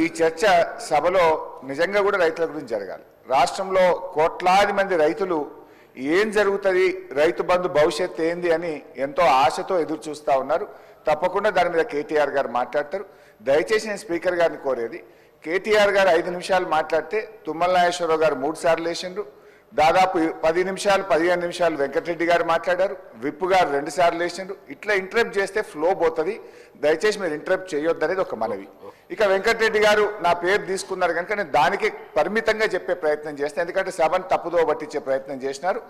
ఈ చర్చ సభలో నిజంగా కూడా రైతుల గురించి జరగాలి. రాష్ట్రంలో కోట్లాది మంది రైతులు ఏం జరుగుతుంది రైతు బంధు భవిష్యత్తు ఏంది అని ఎంతో ఆశతో ఎదురు చూస్తూ ఉన్నారు. తప్పకుండా దాని మీద కేటీఆర్ గారు మాట్లాడతారు. దయచేసి నేను స్పీకర్ గారిని కోరేది కేటీఆర్ గారు ఐదు నిమిషాలు మాట్లాడితే తుమ్మల నాగేశ్వరరావు గారు మూడు సార్లు వేసిండ్రు దాదాపు పది నిమిషాలు పదిహేను నిమిషాలు వెంకటరెడ్డి గారు మాట్లాడారు. విప్పు గారు రెండు సార్లు వేసినారు ఇట్లా ఇంటరప్ట్ చేస్తే ఫ్లో పోతుంది. దయచేసి మీరు ఇంటరప్ట్ చేయొద్దనేది ఒక మనవి. ఇక వెంకటరెడ్డి గారు నా పేరు తీసుకున్నారు కనుక నేను దానికి పరిమితంగా చెప్పే ప్రయత్నం చేస్తాను ఎందుకంటే సభను తప్పుదో పట్టించే ప్రయత్నం చేసినారు.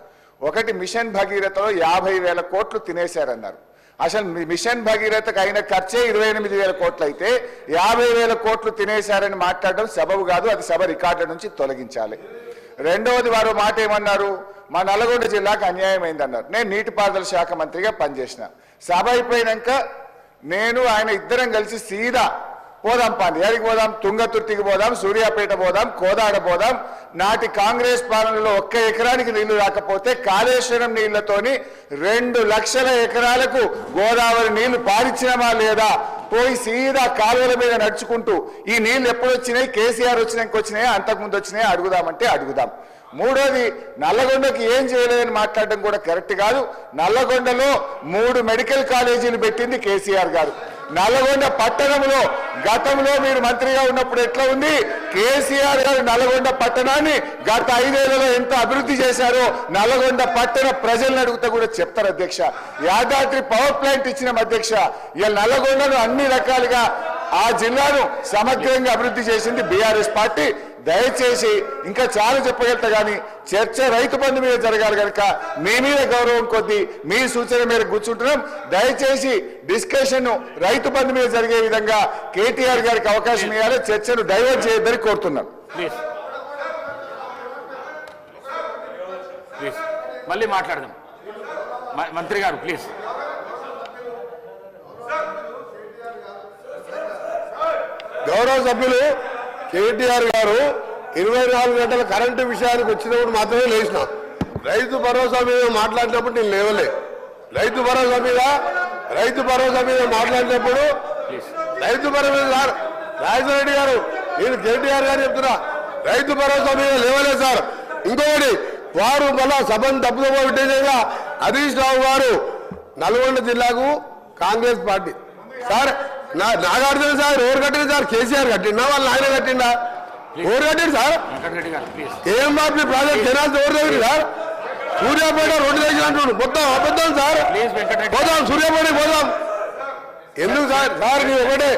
ఒకటి మిషన్ భగీరథలో యాభై వేల కోట్లు తినేశారన్నారు. అసలు మిషన్ భగీరథకు అయిన ఖర్చే ఇరవై ఎనిమిది వేల కోట్లు అయితే యాభై వేల కోట్లు తినేశారని మాట్లాడడం సబబు కాదు అది సభ రికార్డుల నుంచి తొలగించాలి. రెండవది వారు మాట ఏమన్నారు మా నల్గొండ జిల్లాకు అన్యాయం అయిందన్నారు నేను నీటిపారుదల శాఖ మంత్రిగా పనిచేసిన. సభ అయిపోయినాక నేను ఆయన ఇద్దరం కలిసి సీదా పోదాం పాండి పోదాం? తుంగతుర్తికి పోదాం సూర్యాపేట పోదాం కోదాడ పోదాం. నాటి కాంగ్రెస్ పాలనలో ఒక్క ఎకరానికి నీళ్ళు రాకపోతే కాళేశ్వరం నీళ్ళతోని రెండు లక్షల ఎకరాలకు గోదావరి నీళ్ళు పారిచ్చినమా లేదా? పోయి సీదా కాలువల మీద నడుచుకుంటూ ఈ నీళ్ళు ఎప్పుడు వచ్చినాయి? కేసీఆర్ వచ్చినాక వచ్చినాయా అంతకుముందు వచ్చినాయా? అడుగుదామంటే అడుగుదాం. మూడోది నల్లగొండకి ఏం చేయలేదని మాట్లాడడం కూడా కరెక్ట్ కాదు. నల్లగొండలో మూడు మెడికల్ కాలేజీలు పెట్టింది కేసీఆర్ గారు. నల్గొండ పట్టణంలో గతంలో మీరు మంత్రిగా ఉన్నప్పుడు ఎట్లా ఉంది? కేసీఆర్ గారు నల్గొండ పట్టణాన్ని గత ఐదేళ్ళలో ఎంత అభివృద్ధి చేశారో నల్గొండ పట్టణ ప్రజలను అడిగితే కూడా చెప్తారు అధ్యక్ష. యాదాద్రి పవర్ ప్లాంట్ ఇచ్చిన అధ్యక్ష. ఇలా నల్గొండను అన్ని రకాలుగా ఆ జిల్లాను సమగ్రంగా అభివృద్ధి చేసింది బీఆర్ఎస్ పార్టీ. దయచేసి ఇంకా చాలా చెప్పగలుగుతా కానీ చర్చ రైతు బంధు మీద జరగాలి కనుక మీ మీద గౌరవం కొద్దీ మీ సూచన మీద కూర్చుంటున్నాం. దయచేసి డిస్కషన్ రైతు బంధు మీద జరిగే విధంగా కేటీఆర్ గారికి అవకాశం ఇవ్వాలి చర్చను డైవర్ట్ చేయొద్దని కోరుతున్నాం. ప్లీజ్. ప్లీజ్. మళ్ళీ మాట్లాడదాం. మంత్రి గారు ప్లీజ్. గౌరవ సభ్యులు కేటీఆర్ గారు ఇరవై నాలుగు గంటల కరెంటు విషయానికి వచ్చినప్పుడు మాత్రమే లేచిన. రైతు భరోసా మీద మాట్లాడినప్పుడు నేను లేవలే. రైతు భరోసా మీద రైతు భరోసా మీద మాట్లాడినప్పుడు రైతు భరోసా సార్ రాజేశ్వర రెడ్డి గారు నేను కేటీఆర్ గారు చెప్తున్నా రైతు భరోసా మీద లేవలే సార్. ఇంకొకటి వారు మళ్ళా సభను తప్పుదో పెట్టేసేగా హరీష్ రావు గారు నల్గొండ జిల్లాకు కాంగ్రెస్ పార్టీ. సార్ నా నాగార్జున సార్ ఎవరు కట్టింది సార్ కేసీఆర్ కట్టిండా? వాళ్ళ ఆయన కట్టిండా? ఎవరు కట్టింది సార్? ఏం బాబు ప్రాజెక్ట్ కెనాల్స్ ఎవరు దగ్గర సార్? సూర్యాపేట రోడ్డు దగ్గర అంటున్నాడు. మొత్తం అబద్ధం సార్. పోదాం సూర్యాపేట పోదాం ఎందుకు సార్? సార్ మీరు ఒకటే.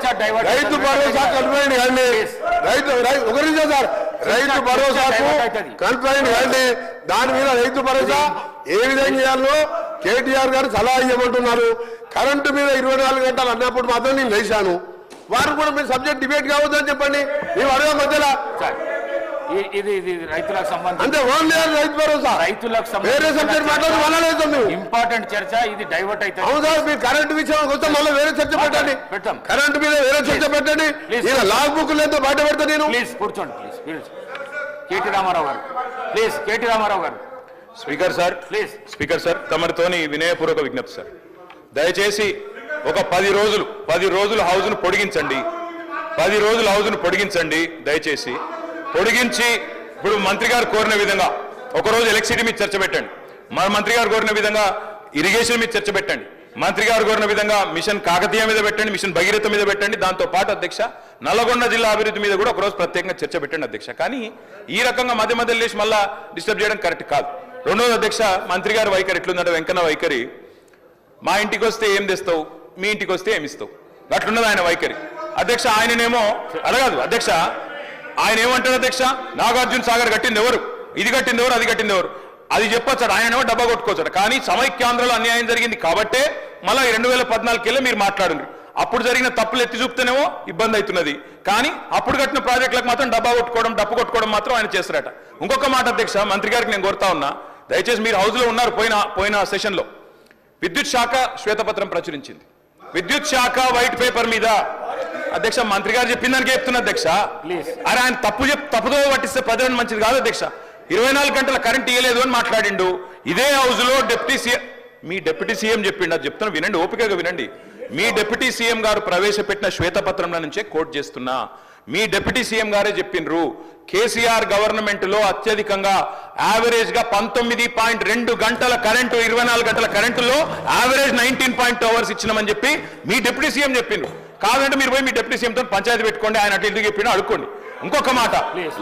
రైతు భరోసా కంప్లైంట్ కానీ రైతు రై- ఒక నిమిషం సార్. రైతు భరోసాకు కంప్లైంట్ కానీ దాని మీద రైతు భరోసా ఏ విధంగా చేయాలో కేటీఆర్ గారు సలహా ఇవ్వమంటున్నారు. కరెంటు మీద ఇరవై నాలుగు గంటలు అన్నప్పుడు మాత్రం నేను లేచాను. వారు కూడా మీరు సబ్జెక్ట్ డిబేట్ కావద్దని చెప్పండి. మేము అడగ మధ్యలో. ఇది ఇది రైతులకు సంబంధించి అంతే ఓన్లీ రైతు భరోసా. రైతులకు వేరే సబ్జెక్ట్ మాట్లాడి మేము. ఇంపార్టెంట్ చర్చ ఇది డైవర్ట్ అవును సార్ మీరు కరెంట్ విషయం మళ్ళీ వేరే చర్చ పెట్టండి. పెట్టాం. కరెంట్ మీద వేరే చర్చ పెట్టండి. ఇలా లాగ్ బుక్ లేదో బయట పెడతా నేను. ప్లీజ్ కూర్చోండి ప్లీజ్ కేటీ రామారావు గారు. ప్లీజ్ కేటీ రామారావు గారు. Speaker sir please speaker sir తమరితోని వినయపూర్వక విజ్ఞప్తి సార్. దయచేసి ఒక పది రోజులు పది రోజులు హౌస్ను పొడిగించండి. పది రోజులు హౌస్ను పొడిగించండి దయచేసి. పొడిగించి ఇప్పుడు మంత్రి గారు కోరిన విధంగా ఒకరోజు ఎలక్ట్రిసిటీ మీద చర్చ పెట్టండి. మన మంత్రి గారు కోరిన విధంగా ఇరిగేషన్ మీద చర్చ పెట్టండి. మంత్రి గారు కోరిన విధంగా మిషన్ కాకతీయ మీద పెట్టండి మిషన్ భగీరథ మీద పెట్టండి. దాంతో పాటు అధ్యక్ష నల్లగొండ జిల్లా అభివృద్ధి మీద కూడా ఒకరోజు ప్రత్యేకంగా చర్చ పెట్టండి అధ్యక్ష. కానీ ఈ రకంగా మధ్య మధ్యలో లేచి మళ్ళా డిస్టర్బ్ చేయడం కరెక్ట్ కాదు. రెండోది అధ్యక్ష మంత్రి గారి వైఖరి ఎట్లుందంటే వెంకన్న వైఖరి. మా ఇంటికి వస్తే ఏం తెస్తావు? మీ ఇంటికి వస్తే ఏమి ఇస్తావు? అట్లున్నది ఆయన వైఖరి. అధ్యక్ష ఆయననేమో అడగదు అధ్యక్ష ఆయన ఏమంటాడు అధ్యక్ష? నాగార్జున సాగర్ కట్టింది ఎవరు? ఇది కట్టింది ఎవరు? అది కట్టింది ఎవరు? అది చెప్పొచ్చాడు. ఆయనేమో డబ్బా కొట్టుకోవచ్చాడు కానీ సమైక్యాంధ్రలో అన్యాయం జరిగింది కాబట్టే మళ్ళీ ఈ రెండు వేల పద్నాలుగుకెళ్ళి మీరు మాట్లాడండి అప్పుడు జరిగిన తప్పులు ఎత్తి చూపుతేనేమో ఇబ్బంది అవుతున్నది. కానీ అప్పుడు కట్టిన ప్రాజెక్టులకు మాత్రం డబ్బా కొట్టుకోవడం డప్పు కొట్టుకోవడం మాత్రం ఆయన చేస్తారట ఇంకొక మాట అధ్యక్ష మంత్రి గారికి నేను కోరుతా ఉన్నా. దయచేసి మీరు హౌస్లో ఉన్నారు పోయిన పోయిన సెషన్లో. విద్యుత్ శాఖ శ్వేతపత్రం ప్రచురించింది. విద్యుత్ శాఖ వైట్ పేపర్ మీద. అధ్యక్ష మంత్రి గారు చెప్పిన దానికే చెప్తున్నా అధ్యక్ష. అరే ఆయన తప్పు చెప్ తప్పుదో పట్టిస్తే ప్రజలను మంచిది కాదు అధ్యక్ష. ఇరవై నాలుగు గంటల కరెంట్ ఇవ్వలేదు అని మాట్లాడిండు. ఇదే హౌస్లో డిప్యూటీ సీఎం మీ డిప్యూటీ సీఎం చెప్పిండు. అది చెప్తున్నా వినండి ఓపికగా వినండి. మీ డిప్యూటీ సీఎం గారు ప్రవేశపెట్టిన శ్వేతపత్రంలో నుంచే కోట్ చేస్తున్నా. మీ డిప్యూటీ సీఎం గారే చెప్పిండ్రు. కేసీఆర్ గవర్నమెంట్లో అత్యధికంగా యావరేజ్గా పంతొమ్మిది పాయింట్ రెండు గంటల కరెంటు ఇరవై నాలుగు గంటల కరెంటులో average nineteen point two hours ఇచ్చినామని చెప్పి మీ డిప్యూటీ సీఎం చెప్పిండ్రు కాదంటే మీరు పోయి మీ డిప్యూటీ సీఎం తో పంచాయతీ పెట్టుకోండి ఆయన అటు ఇటు చెప్పినా అడుక్కోండి. ఇంకొక మాట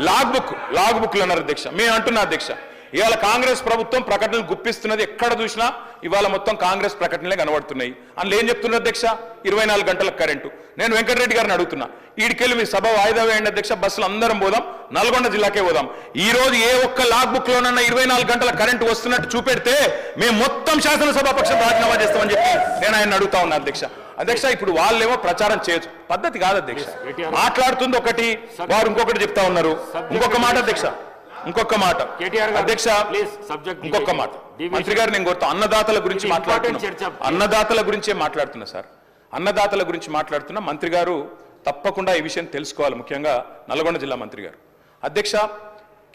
లాగ్ బుక్ లాగ్ బుక్లు అన్నారు అధ్యక్ష మేము అంటున్నా అధ్యక్ష ఇవాళ కాంగ్రెస్ ప్రభుత్వం ప్రకటనలు గుప్పిస్తున్నది ఎక్కడ చూసినా ఇవాళ మొత్తం కాంగ్రెస్ ప్రకటనలే కనబడుతున్నాయి. అందులో ఏం చెప్తున్నారు అధ్యక్ష? ఇరవై నాలుగు గంటల కరెంటు. నేను వెంకటరెడ్డి గారిని అడుగుతున్నా. ఈడికెళ్ళి మీ సభ వాయిదా వేయండి అధ్యక్ష బస్సులు అందరం పోదాం నల్గొండ జిల్లాకే పోదాం. ఈ రోజు ఏ ఒక్క లాగ్ బుక్ లోనన్నా ఇరవై నాలుగు గంటల కరెంటు వస్తున్నట్టు చూపెడితే మేము మొత్తం శాసనసభాపక్షం రాజీనామా చేస్తామని చెప్పి నేను ఆయన అడుగుతా ఉన్నా అధ్యక్ష. అధ్యక్ష ఇప్పుడు వాళ్ళేమో ప్రచారం చేయొచ్చు. పద్ధతి కాదు అధ్యక్ష. మాట్లాడుతుంది ఒకటి వారు ఇంకొకటి చెప్తా ఉన్నారు. ఇంకొక మాట అధ్యక్ష. ఇంకొక మాట కేటీఆర్ అధ్యక్ష ఇంకొక. మాట. మంత్రి గారు నేను కోరుతా అన్నదాతల గురించి మాట్లాడుతున్నా. అన్నదాతల గురించే మాట్లాడుతున్నా సార్ అన్నదాతల గురించి మాట్లాడుతున్నా మంత్రి గారు తప్పకుండా ఈ విషయం తెలుసుకోవాలి ముఖ్యంగా నల్గొండ జిల్లా మంత్రి గారు అధ్యక్ష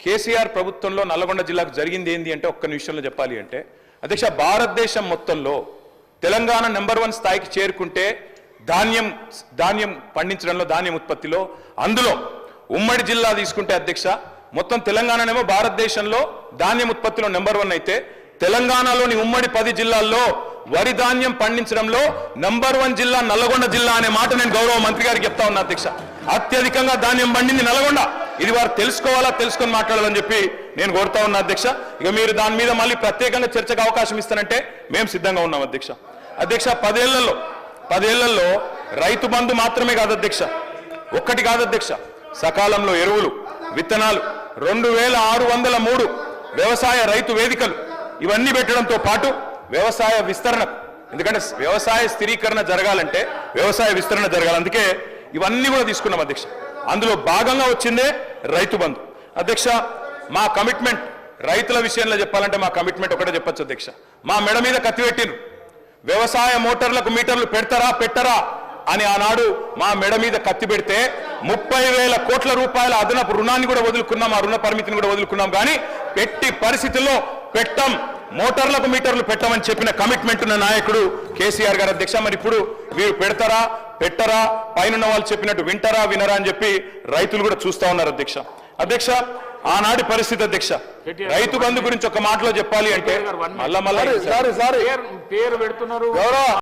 కేసీఆర్ ప్రభుత్వంలో నల్గొండ జిల్లాకు జరిగింది ఏంది అంటే ఒక్క నిమిషంలో చెప్పాలి అంటే అధ్యక్ష భారతదేశం మొత్తంలో తెలంగాణ నెంబర్ వన్ స్థాయికి చేరుకుంటే ధాన్యం ధాన్యం పండించడంలో ధాన్యం ఉత్పత్తిలో అందులో ఉమ్మడి జిల్లా తీసుకుంటే అధ్యక్ష మొత్తం తెలంగాణనేమో భారతదేశంలో ధాన్యం ఉత్పత్తిలో నెంబర్ వన్ అయితే తెలంగాణలోని ఉమ్మడి పది జిల్లాల్లో వరి ధాన్యం పండించడంలో నంబర్ వన్ జిల్లా నల్లగొండ జిల్లా అనే మాట నేను గౌరవ మంత్రి గారికి చెప్తా ఉన్నా అధ్యక్ష. అత్యధికంగా ధాన్యం పండింది నల్గొండ. ఇది వారు తెలుసుకోవాలా తెలుసుకొని మాట్లాడాలని చెప్పి నేను కోరుతా ఉన్నా అధ్యక్ష. ఇక మీరు దాని మీద మళ్ళీ ప్రత్యేకంగా చర్చకు అవకాశం ఇస్తానంటే మేము సిద్ధంగా ఉన్నాం అధ్యక్ష. అధ్యక్ష పదేళ్ళలో పదేళ్ళలో రైతు బంధు మాత్రమే కాదు అధ్యక్ష. ఒక్కటి కాదు అధ్యక్ష. సకాలంలో ఎరువులు విత్తనాలు రెండు వేల ఆరు వందల మూడు వ్యవసాయ రైతు వేదికలు ఇవన్నీ పెట్టడంతో పాటు వ్యవసాయ విస్తరణ. ఎందుకంటే వ్యవసాయ స్థిరీకరణ జరగాలంటే వ్యవసాయ విస్తరణ జరగాలి. అందుకే ఇవన్నీ కూడా తీసుకున్నాం అధ్యక్ష. అందులో భాగంగా వచ్చిందే రైతు బంధు. అధ్యక్ష మా కమిట్మెంట్ రైతుల విషయంలో చెప్పాలంటే మా కమిట్మెంట్ ఒకటే చెప్పొచ్చు అధ్యక్ష. మా మెడ మీద కత్తి పెట్టిండ్రు వ్యవసాయ మోటార్లకు మీటర్లు పెడతారా పెట్టరా అని ఆనాడు మా మెడ మీద కత్తి పెడితే ముప్పై వేల కోట్ల రూపాయల అదనపు రుణాన్ని కూడా వదులుకున్నాం ఆ రుణ పరిమితిని కూడా వదులుకున్నాం. కానీ పెట్టి పరిస్థితుల్లో పెట్టం మోటార్లకు మీటర్లు పెట్టమని చెప్పిన కమిట్మెంట్ ఉన్న నాయకుడు కేసీఆర్ గారు అధ్యక్ష. మరి ఇప్పుడు వీరు పెడతారా పెట్టరా పైన వాళ్ళు చెప్పినట్టు వింటారా వినరా అని చెప్పి రైతులు కూడా చూస్తా ఉన్నారు అధ్యక్ష. అధ్యక్ష ఆనాటి పరిస్థితి అధ్యక్ష. రైతు బంధు గురించి ఒక మాటలో చెప్పాలి అంటే మళ్ళా మళ్ళా